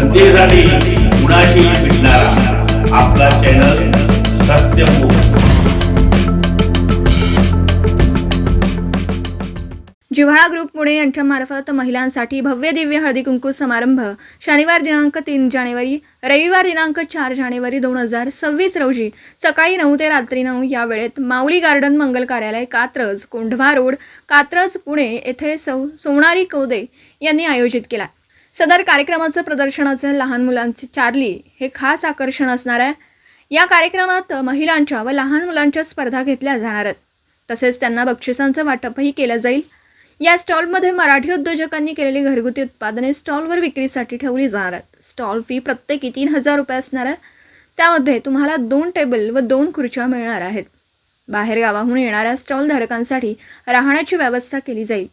जनतेसाठी कुणाशी भेटणारा? आपला चॅनल सत्यमुख जिव्हाळा ग्रुप पुणे यांच्या मार्फत महिलांसाठी भव्य दिव्य हळदी कुंकू समारंभ शनिवार दिनांक तीन जानेवारी रविवार दिनांक चार जानेवारी दोन हजार सव्वीस रोजी सकाळी नऊ ते रात्री नऊ या वेळेत माऊली गार्डन मंगल कार्यालय कात्रज कोंढवा रोड कात्रज पुणे येथे सौ सोनारी कौदे यांनी आयोजित केला. सदर कार्यक्रमाचं प्रदर्शनाचं लहान मुलांचे चार्ली हे खास आकर्षण असणार आहे. या कार्यक्रमात महिलांच्या व लहान मुलांच्या स्पर्धा घेतल्या जाणार आहेत. तसेच त्यांना बक्षिसांचं वाटपही केलं जाईल. या स्टॉलमध्ये मराठी उद्योजकांनी केलेली घरगुती उत्पादने स्टॉलवर विक्रीसाठी ठेवली जाणार आहेत. स्टॉल फी प्रत्येकी तीन हजार रुपये असणार आहे. त्यामध्ये तुम्हाला दोन टेबल व दोन खुर्च्या मिळणार आहेत. बाहेर गावाहून येणाऱ्या स्टॉलधारकांसाठी राहण्याची व्यवस्था केली जाईल.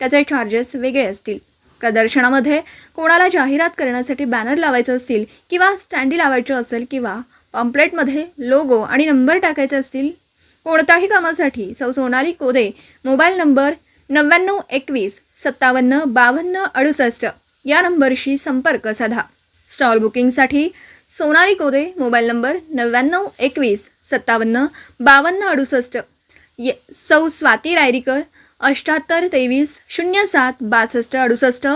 त्याचे चार्जेस वेगळे असतील. प्रदर्शनामध्ये कोणाला जाहिरात करण्यासाठी बॅनर लावायचं असतील किंवा स्टँडी लावायचं असेल किंवा पॉम्पलेटमध्ये लोगो आणि नंबर टाकायचे असतील कोणत्याही कामासाठी सौ सोनाली कोदे मोबाईल नंबर नव्याण्णव एकवीस सत्तावन्न बावन्न अडुसष्ट या नंबरशी संपर्क साधा. स्टॉल बुकिंगसाठी सोनाली कोदे मोबाईल नंबर नव्याण्णव एकवीस सत्तावन्न बावन्न अडुसष्ट. ये सौ स्वाती रायरीकर अष्ट्याहत्तर तेवीस शून्य सात बासष्ट अडुसष्ट.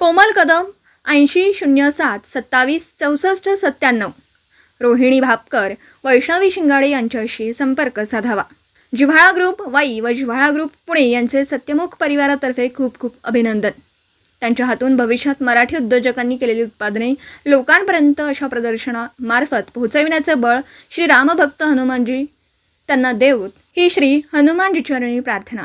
कोमल कदम ऐंशी शून्य सात सत्तावीस चौसष्ट सत्त्याण्णव. रोहिणी भापकर वैष्णवी शिंगाडे यांच्याशी संपर्क साधावा. जिव्हाळा ग्रुप वाई व जिव्हाळा ग्रुप पुणे यांचे सत्यमुख परिवारातर्फे खूप खूप अभिनंदन. त्यांच्या हातून भविष्यात मराठी उद्योजकांनी केलेली उत्पादने लोकांपर्यंत अशा प्रदर्शनामार्फत पोहोचविण्याचं बळ श्री रामभक्त हनुमानजी त्यांना देऊत ही श्री हनुमानजी चरणी प्रार्थना.